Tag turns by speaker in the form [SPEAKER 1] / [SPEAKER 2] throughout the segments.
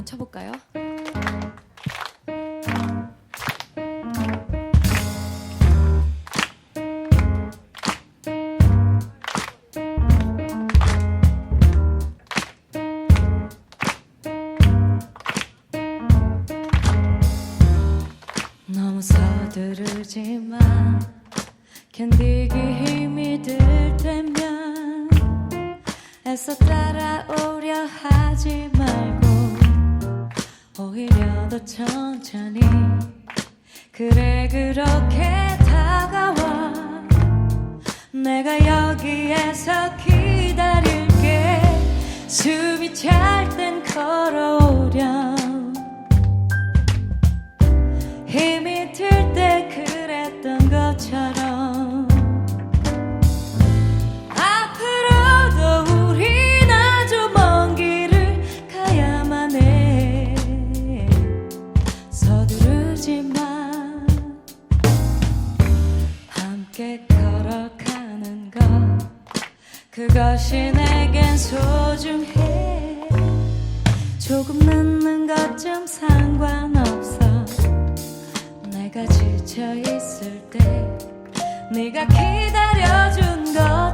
[SPEAKER 1] 한번 쳐볼까요? 너무 서두르지만 견디기 힘이 들 때면 애써 따라오려 하지 말고 오히려 더 천천히. 그래 그렇게 다가와. 내가 여기에서 기다릴게. 숨이 찰 그것이 내겐 소중해. 조금 늦는 것좀 상관없어. 내가 지쳐 있을 때 네가 기다려준 것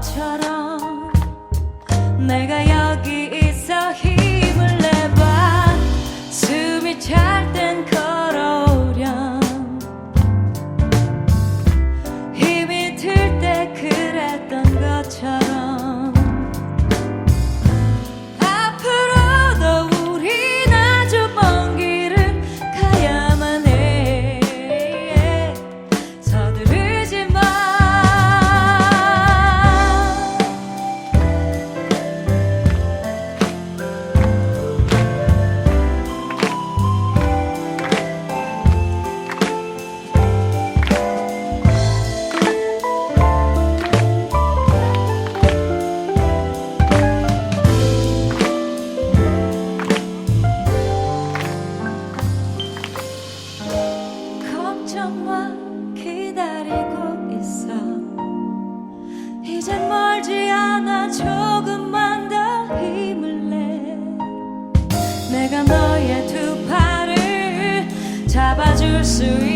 [SPEAKER 1] 기다리고 있어. 이젠 멀지 않아. 조금만 더 힘을 내. 내가 너의 두 팔을 잡아줄 수 있다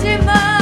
[SPEAKER 1] 지만